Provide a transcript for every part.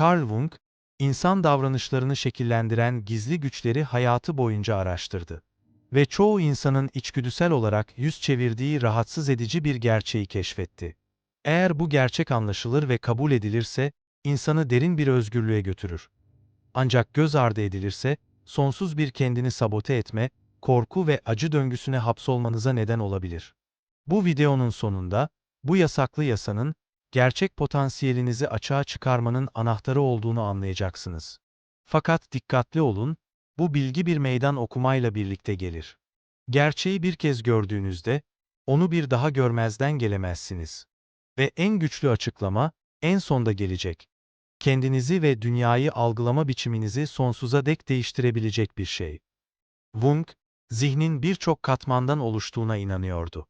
Carl Jung, insan davranışlarını şekillendiren gizli güçleri hayatı boyunca araştırdı. Ve çoğu insanın içgüdüsel olarak yüz çevirdiği rahatsız edici bir gerçeği keşfetti. Eğer bu gerçek anlaşılır ve kabul edilirse, insanı derin bir özgürlüğe götürür. Ancak göz ardı edilirse, sonsuz bir kendini sabote etme, korku ve acı döngüsüne hapsolmanıza neden olabilir. Bu videonun sonunda, bu yasaklı yasanın, gerçek potansiyelinizi açığa çıkarmanın anahtarı olduğunu anlayacaksınız. Fakat dikkatli olun, bu bilgi bir meydan okumayla birlikte gelir. Gerçeği bir kez gördüğünüzde, onu bir daha görmezden gelemezsiniz. Ve en güçlü açıklama, en sonda gelecek. Kendinizi ve dünyayı algılama biçiminizi sonsuza dek değiştirebilecek bir şey. Wung, zihnin birçok katmandan oluştuğuna inanıyordu.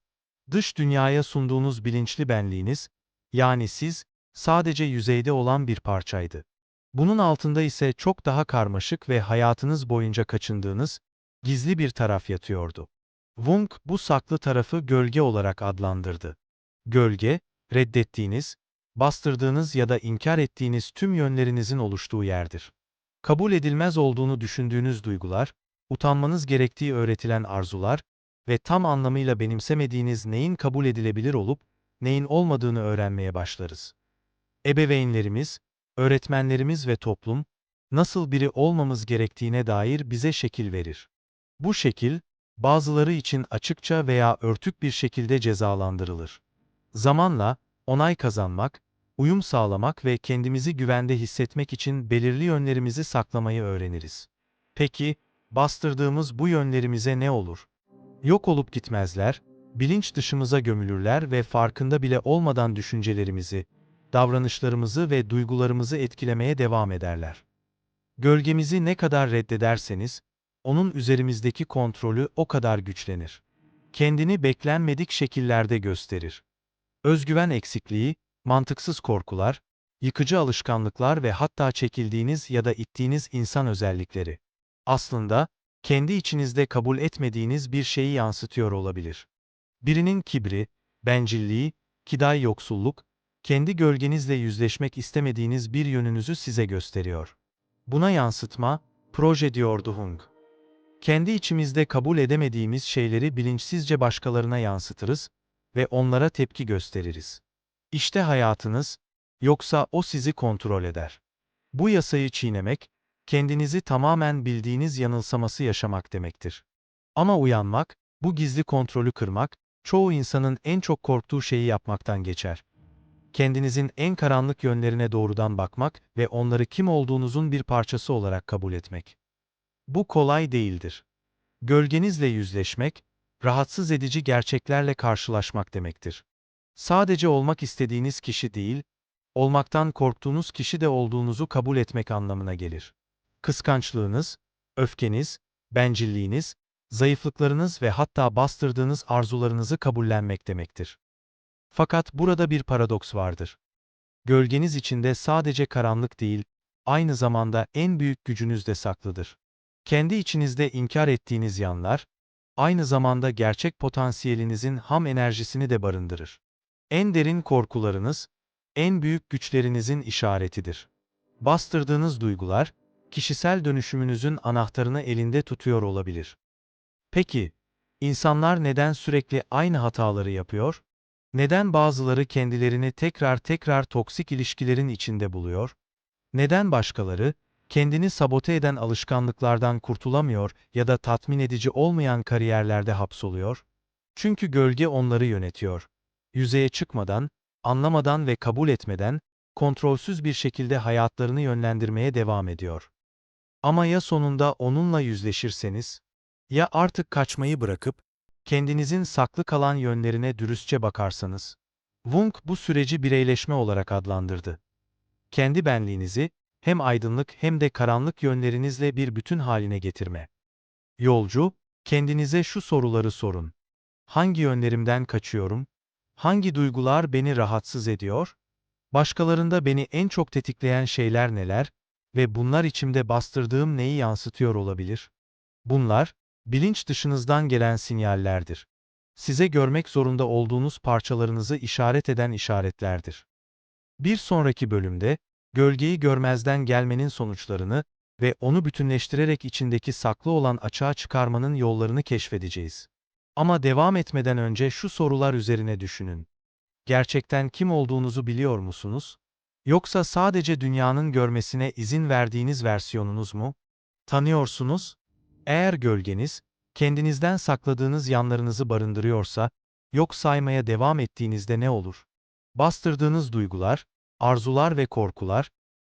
Dış dünyaya sunduğunuz bilinçli benliğiniz, yani siz, sadece yüzeyde olan bir parçaydı. Bunun altında ise çok daha karmaşık ve hayatınız boyunca kaçındığınız, gizli bir taraf yatıyordu. Wung bu saklı tarafı gölge olarak adlandırdı. Gölge, reddettiğiniz, bastırdığınız ya da inkar ettiğiniz tüm yönlerinizin oluştuğu yerdir. Kabul edilmez olduğunu düşündüğünüz duygular, utanmanız gerektiği öğretilen arzular ve tam anlamıyla benimsemediğiniz neyin kabul edilebilir olup, neyin olmadığını öğrenmeye başlarız. Ebeveynlerimiz, öğretmenlerimiz ve toplum, nasıl biri olmamız gerektiğine dair bize şekil verir. Bu şekil, bazıları için açıkça veya örtük bir şekilde cezalandırılır. Zamanla, onay kazanmak, uyum sağlamak ve kendimizi güvende hissetmek için belirli yönlerimizi saklamayı öğreniriz. Peki, bastırdığımız bu yönlerimize ne olur? Yok olup gitmezler, bilinç dışımıza gömülürler ve farkında bile olmadan düşüncelerimizi, davranışlarımızı ve duygularımızı etkilemeye devam ederler. Gölgemizi ne kadar reddederseniz, onun üzerimizdeki kontrolü o kadar güçlenir. Kendini beklenmedik şekillerde gösterir. Özgüven eksikliği, mantıksız korkular, yıkıcı alışkanlıklar ve hatta çekildiğiniz ya da ittiğiniz insan özellikleri. Aslında, kendi içinizde kabul etmediğiniz bir şeyi yansıtıyor olabilir. Birinin kibri, bencilliği, kiday yoksulluk, kendi gölgenizle yüzleşmek istemediğiniz bir yönünüzü size gösteriyor. Buna yansıtma, proje diyordu Hung. Kendi içimizde kabul edemediğimiz şeyleri bilinçsizce başkalarına yansıtırız ve onlara tepki gösteririz. İşte hayatınız, yoksa o sizi kontrol eder. Bu yasayı çiğnemek, kendinizi tamamen bildiğiniz yanılsaması yaşamak demektir. Ama uyanmak, bu gizli kontrolü kırmak, çoğu insanın en çok korktuğu şeyi yapmaktan geçer. Kendinizin en karanlık yönlerine doğrudan bakmak ve onları kim olduğunuzun bir parçası olarak kabul etmek. Bu kolay değildir. Gölgenizle yüzleşmek, rahatsız edici gerçeklerle karşılaşmak demektir. Sadece olmak istediğiniz kişi değil, olmaktan korktuğunuz kişi de olduğunuzu kabul etmek anlamına gelir. Kıskançlığınız, öfkeniz, bencilliğiniz, zayıflıklarınız ve hatta bastırdığınız arzularınızı kabullenmek demektir. Fakat burada bir paradoks vardır. Gölgeniz içinde sadece karanlık değil, aynı zamanda en büyük gücünüz de saklıdır. Kendi içinizde inkar ettiğiniz yanlar, aynı zamanda gerçek potansiyelinizin ham enerjisini de barındırır. En derin korkularınız, en büyük güçlerinizin işaretidir. Bastırdığınız duygular, kişisel dönüşümünüzün anahtarını elinde tutuyor olabilir. Peki, insanlar neden sürekli aynı hataları yapıyor? Neden bazıları kendilerini tekrar tekrar toksik ilişkilerin içinde buluyor? Neden başkaları, kendini sabote eden alışkanlıklardan kurtulamıyor ya da tatmin edici olmayan kariyerlerde hapsoluyor? Çünkü gölge onları yönetiyor. Yüzeye çıkmadan, anlamadan ve kabul etmeden, kontrolsüz bir şekilde hayatlarını yönlendirmeye devam ediyor. Ama ya sonunda onunla yüzleşirseniz? Ya artık kaçmayı bırakıp, kendinizin saklı kalan yönlerine dürüstçe bakarsanız? Wung bu süreci bireyleşme olarak adlandırdı. Kendi benliğinizi, hem aydınlık hem de karanlık yönlerinizle bir bütün haline getirme. Yolcu, kendinize şu soruları sorun. Hangi yönlerimden kaçıyorum? Hangi duygular beni rahatsız ediyor? Başkalarında beni en çok tetikleyen şeyler neler ve bunlar içimde bastırdığım neyi yansıtıyor olabilir? Bunlar, bilinç dışınızdan gelen sinyallerdir. Size görmek zorunda olduğunuz parçalarınızı işaret eden işaretlerdir. Bir sonraki bölümde, gölgeyi görmezden gelmenin sonuçlarını ve onu bütünleştirerek içindeki saklı olan açığa çıkarmanın yollarını keşfedeceğiz. Ama devam etmeden önce şu sorular üzerine düşünün. Gerçekten kim olduğunuzu biliyor musunuz? Yoksa sadece dünyanın görmesine izin verdiğiniz versiyonunuz mu? Tanıyorsunuz? Eğer gölgeniz, kendinizden sakladığınız yanlarınızı barındırıyorsa, yok saymaya devam ettiğinizde ne olur? Bastırdığınız duygular, arzular ve korkular,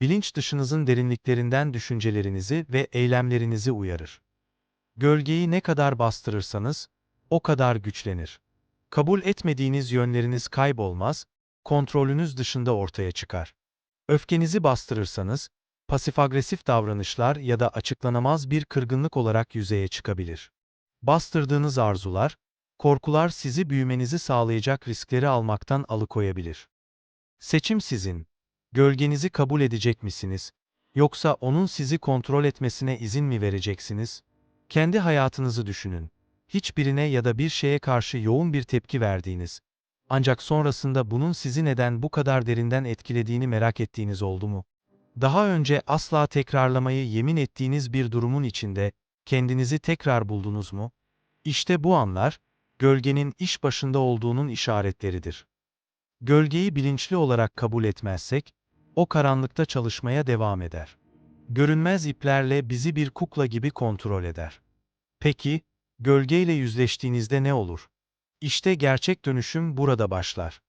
bilinç dışınızın derinliklerinden düşüncelerinizi ve eylemlerinizi uyarır. Gölgeyi ne kadar bastırırsanız, o kadar güçlenir. Kabul etmediğiniz yönleriniz kaybolmaz, kontrolünüz dışında ortaya çıkar. Öfkenizi bastırırsanız, pasif-agresif davranışlar ya da açıklanamaz bir kırgınlık olarak yüzeye çıkabilir. Bastırdığınız arzular, korkular sizi büyümenizi sağlayacak riskleri almaktan alıkoyabilir. Seçim sizin. Gölgenizi kabul edecek misiniz? Yoksa onun sizi kontrol etmesine izin mi vereceksiniz? Kendi hayatınızı düşünün. Hiçbirine ya da bir şeye karşı yoğun bir tepki verdiğiniz, ancak sonrasında bunun sizi neden bu kadar derinden etkilediğini merak ettiğiniz oldu mu? Daha önce asla tekrarlamayı yemin ettiğiniz bir durumun içinde kendinizi tekrar buldunuz mu? İşte bu anlar, gölgenin iş başında olduğunun işaretleridir. Gölgeyi bilinçli olarak kabul etmezsek, o karanlıkta çalışmaya devam eder. Görünmez iplerle bizi bir kukla gibi kontrol eder. Peki, gölgeyle yüzleştiğinizde ne olur? İşte gerçek dönüşüm burada başlar.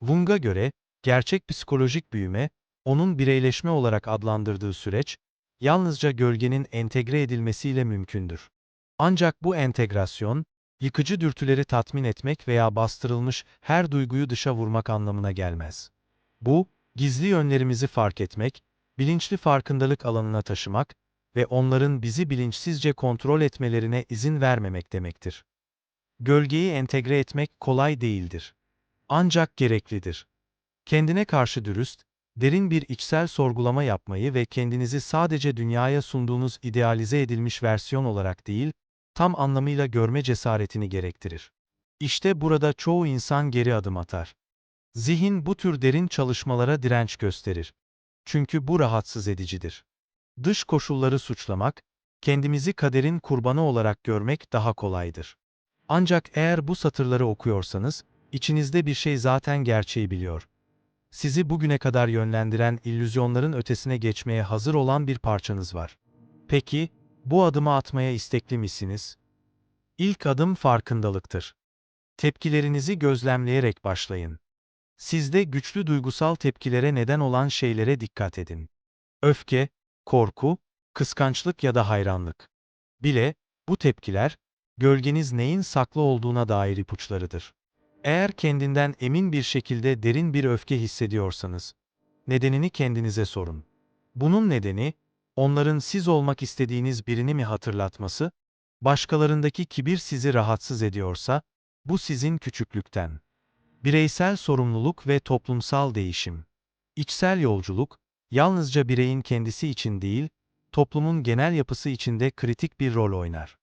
Wung'a göre, gerçek psikolojik büyüme, onun bireyleşme olarak adlandırdığı süreç, yalnızca gölgenin entegre edilmesiyle mümkündür. Ancak bu entegrasyon, yıkıcı dürtüleri tatmin etmek veya bastırılmış her duyguyu dışa vurmak anlamına gelmez. Bu, gizli yönlerimizi fark etmek, bilinçli farkındalık alanına taşımak ve onların bizi bilinçsizce kontrol etmelerine izin vermemek demektir. Gölgeyi entegre etmek kolay değildir. Ancak gereklidir. Kendine karşı dürüst, derin bir içsel sorgulama yapmayı ve kendinizi sadece dünyaya sunduğunuz idealize edilmiş versiyon olarak değil, tam anlamıyla görme cesaretini gerektirir. İşte burada çoğu insan geri adım atar. Zihin bu tür derin çalışmalara direnç gösterir. Çünkü bu rahatsız edicidir. Dış koşulları suçlamak, kendimizi kaderin kurbanı olarak görmek daha kolaydır. Ancak eğer bu satırları okuyorsanız, içinizde bir şey zaten gerçeği biliyor. Sizi bugüne kadar yönlendiren illüzyonların ötesine geçmeye hazır olan bir parçanız var. Peki, bu adımı atmaya istekli misiniz? İlk adım farkındalıktır. Tepkilerinizi gözlemleyerek başlayın. Sizde güçlü duygusal tepkilere neden olan şeylere dikkat edin. Öfke, korku, kıskançlık ya da hayranlık. Bile, bu tepkiler, gölgeniz neyin saklı olduğuna dair ipuçlarıdır. Eğer kendinden emin bir şekilde derin bir öfke hissediyorsanız, nedenini kendinize sorun. Bunun nedeni, onların siz olmak istediğiniz birini mi hatırlatması, başkalarındaki kibir sizi rahatsız ediyorsa, bu sizin küçüklükten. Bireysel sorumluluk ve toplumsal değişim. İçsel yolculuk, yalnızca bireyin kendisi için değil, toplumun genel yapısı içinde kritik bir rol oynar.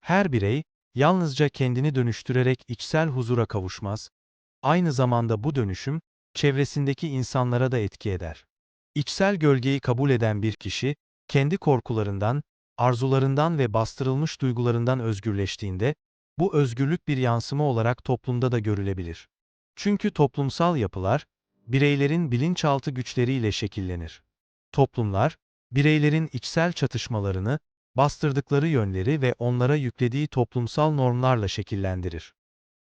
Her birey, yalnızca kendini dönüştürerek içsel huzura kavuşmaz, aynı zamanda bu dönüşüm, çevresindeki insanlara da etki eder. İçsel gölgeyi kabul eden bir kişi, kendi korkularından, arzularından ve bastırılmış duygularından özgürleştiğinde, bu özgürlük bir yansıma olarak toplumda da görülebilir. Çünkü toplumsal yapılar, bireylerin bilinçaltı güçleriyle şekillenir. Toplumlar, bireylerin içsel çatışmalarını, bastırdıkları yönleri ve onlara yüklediği toplumsal normlarla şekillendirir.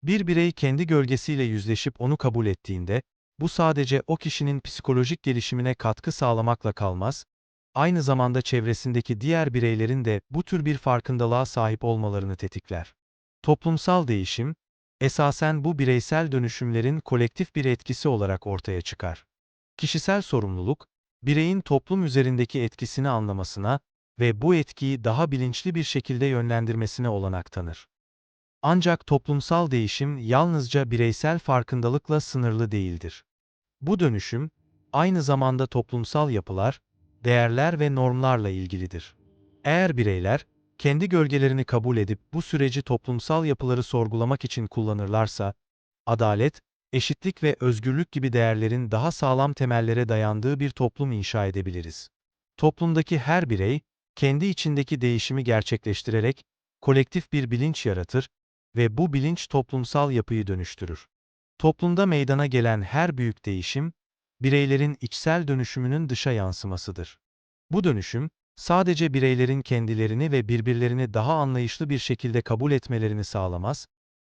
Bir birey kendi gölgesiyle yüzleşip onu kabul ettiğinde, bu sadece o kişinin psikolojik gelişimine katkı sağlamakla kalmaz, aynı zamanda çevresindeki diğer bireylerin de bu tür bir farkındalığa sahip olmalarını tetikler. Toplumsal değişim, esasen bu bireysel dönüşümlerin kolektif bir etkisi olarak ortaya çıkar. Kişisel sorumluluk, bireyin toplum üzerindeki etkisini anlamasına ve bu etkiyi daha bilinçli bir şekilde yönlendirmesine olanak tanır. Ancak toplumsal değişim yalnızca bireysel farkındalıkla sınırlı değildir. Bu dönüşüm, aynı zamanda toplumsal yapılar, değerler ve normlarla ilgilidir. Eğer bireyler, kendi gölgelerini kabul edip bu süreci toplumsal yapıları sorgulamak için kullanırlarsa, adalet, eşitlik ve özgürlük gibi değerlerin daha sağlam temellere dayandığı bir toplum inşa edebiliriz. Toplumdaki her birey, kendi içindeki değişimi gerçekleştirerek, kolektif bir bilinç yaratır ve bu bilinç toplumsal yapıyı dönüştürür. Toplumda meydana gelen her büyük değişim, bireylerin içsel dönüşümünün dışa yansımasıdır. Bu dönüşüm, sadece bireylerin kendilerini ve birbirlerini daha anlayışlı bir şekilde kabul etmelerini sağlamaz,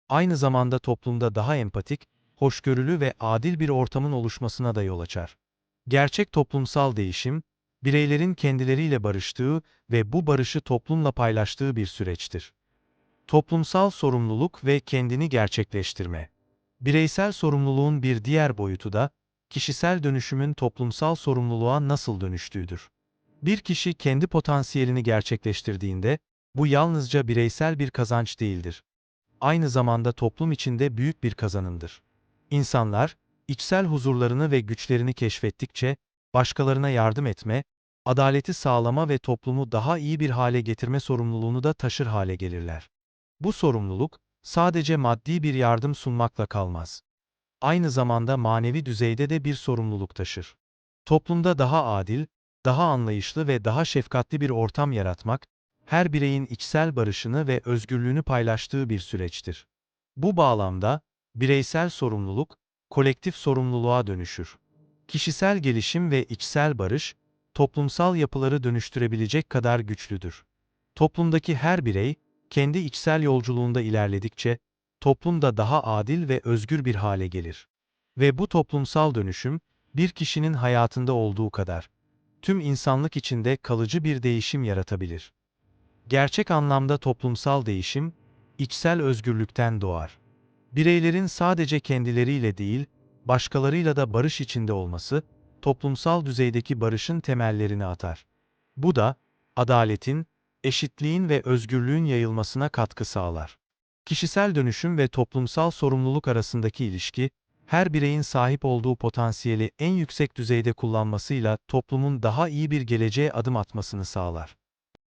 aynı zamanda toplumda daha empatik, hoşgörülü ve adil bir ortamın oluşmasına da yol açar. Gerçek toplumsal değişim, bireylerin kendileriyle barıştığı ve bu barışı toplumla paylaştığı bir süreçtir. Toplumsal sorumluluk ve kendini gerçekleştirme. Bireysel sorumluluğun bir diğer boyutu da, kişisel dönüşümün toplumsal sorumluluğa nasıl dönüştüğüdür. Bir kişi kendi potansiyelini gerçekleştirdiğinde, bu yalnızca bireysel bir kazanç değildir. Aynı zamanda toplum içinde büyük bir kazanımdır. İnsanlar, içsel huzurlarını ve güçlerini keşfettikçe, başkalarına yardım etme, adaleti sağlama ve toplumu daha iyi bir hale getirme sorumluluğunu da taşır hale gelirler. Bu sorumluluk, sadece maddi bir yardım sunmakla kalmaz. Aynı zamanda manevi düzeyde de bir sorumluluk taşır. Toplumda daha adil, daha anlayışlı ve daha şefkatli bir ortam yaratmak, her bireyin içsel barışını ve özgürlüğünü paylaştığı bir süreçtir. Bu bağlamda, bireysel sorumluluk, kolektif sorumluluğa dönüşür. Kişisel gelişim ve içsel barış, toplumsal yapıları dönüştürebilecek kadar güçlüdür. Toplumdaki her birey, kendi içsel yolculuğunda ilerledikçe, toplum da daha adil ve özgür bir hale gelir. Ve bu toplumsal dönüşüm, bir kişinin hayatında olduğu kadar, tüm insanlık içinde kalıcı bir değişim yaratabilir. Gerçek anlamda toplumsal değişim, içsel özgürlükten doğar. Bireylerin sadece kendileriyle değil, başkalarıyla da barış içinde olması, toplumsal düzeydeki barışın temellerini atar. Bu da, adaletin, eşitliğin ve özgürlüğün yayılmasına katkı sağlar. Kişisel dönüşüm ve toplumsal sorumluluk arasındaki ilişki, her bireyin sahip olduğu potansiyeli en yüksek düzeyde kullanmasıyla toplumun daha iyi bir geleceğe adım atmasını sağlar.